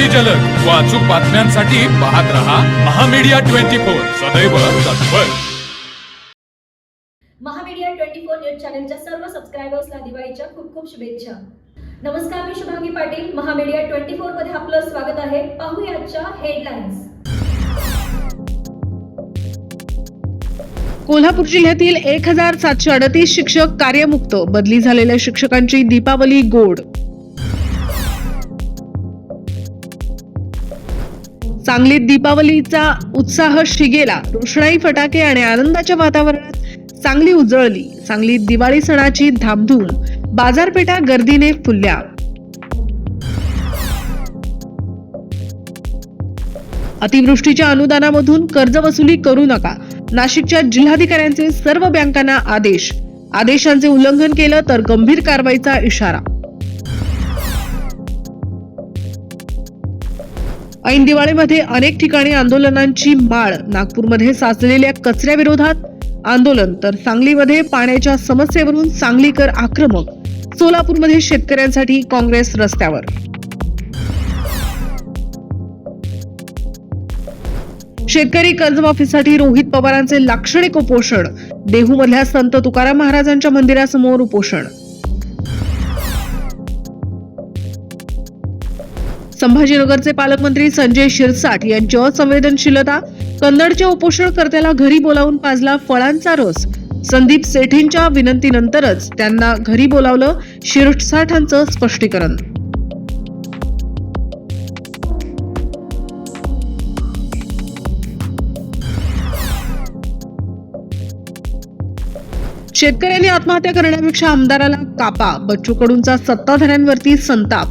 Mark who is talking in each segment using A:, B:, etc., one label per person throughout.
A: अगदी जलद. व अचूक बातम्यांसाठी पाहत रहा महामीडिया ट्वेंटी फोर. सदैव तत्पर.
B: महामीडिया ट्वेंटी फोर न्यूज चॅनलच्या सर्व सबस्क्रायबर्सला दिवाळीच्या खूप खूप शुभेच्छा. नमस्कार मी शुभांगी पाटील. महामीडिया ट्वेंटी फोरमध्ये आपलं स्वागत आहे. पाहूया आजच्या हेडलाईन्स
C: कोल्हापूर जिल्ह्यातील एक हजार सातशे अडतीस शिक्षक कार्यमुक्त. बदली झालेल्या शिक्षकांची दीपावली गोड. सांगलीत दीपावलीचा उत्साह शिगेला. रोषणाई फटाके आणि आनंदाच्या वातावरणात सांगली उजळली. सांगलीत दिवाळी सणाची धामधूम. बाजारपेठा गर्दीने फुलल्या. अतिवृष्टीच्या अनुदानामधून कर्ज वसुली करू नका. नाशिकच्या जिल्हाधिकाऱ्यांचे सर्व बँकांना आदेश. आदेशांचे उल्लंघन केलं तर गंभीर कारवाईचा इशारा. ऐन दिवाळीमध्ये अनेक ठिकाणी आंदोलनांची माळ नागपूरमध्ये साचलेल्या कचऱ्याविरोधात आंदोलन तर सांगलीमध्ये पाण्याच्या समस्येवरून सांगलीकर आक्रमक सोलापूरमध्ये शेतकऱ्यांसाठी काँग्रेस रस्त्यावर. शेतकरी कर्जमाफीसाठी रोहित पवारांचे लाक्षणिक उपोषण देहूमधल्या संत तुकाराम महाराजांच्या मंदिरासमोर उपोषण. संभाजीनगरचे पालकमंत्री संजय शिरसाट यांची असंवेदनशीलता कन्नडच्या उपोषणकर्त्याला घरी बोलावून पाजला फळांचा रस. संदीप सेठींच्या विनंतीनंतरच त्यांना घरी बोलावलं शिरसाठांचं स्पष्टीकरण. शेतकऱ्यांनी आत्महत्या करण्यापेक्षा आमदाराला कापा बच्चू कडूंचा सत्ताधाऱ्यांवरती संताप.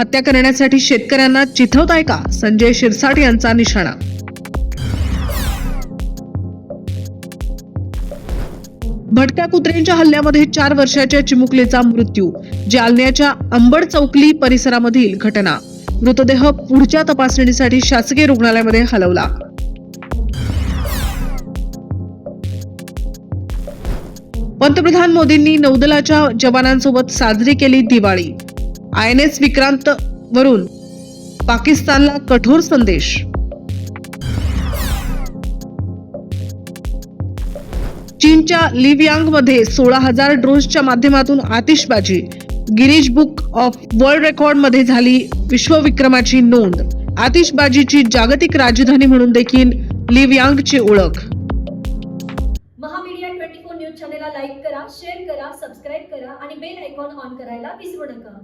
C: हत्या करण्यासाठी शेतकऱ्यांना चिथवताय का? संजय शिरसाट यांचा निशाणा. भटक्या कुत्र्यांच्या हल्ल्यामध्ये चार वर्षाच्या चिमुकलीचा मृत्यू जालन्याच्या अंबड चौकली परिसरामधील घटना. मृतदेह पुढच्या तपासणीसाठी शासकीय रुग्णालयामध्ये हलवला. पंतप्रधान मोदींनी नौदलाच्या जवानांसोबत साजरी केली Diwali. I N S Vikrant वरून पाकिस्तानला कठोर संदेश. चीनच्या लिवयांगमध्ये सोळा हजार ड्रोन्सच्या माध्यमातून आतिषबाजी. गिरीश बुक ऑफ वर्ल्ड रेकॉर्डमध्ये झाली विश्वविक्रमाची नोंद. आतिषबाजीची जागतिक राजधानी म्हणून देखील लिवयांगची ओळख.
B: महामीडिया ट्वेंटी फोर न्यूज चॅनेलला लाईक करा शेअर करा सबस्क्राईब करा आणि बेल आयकॉन ऑन करायला विसरू नका.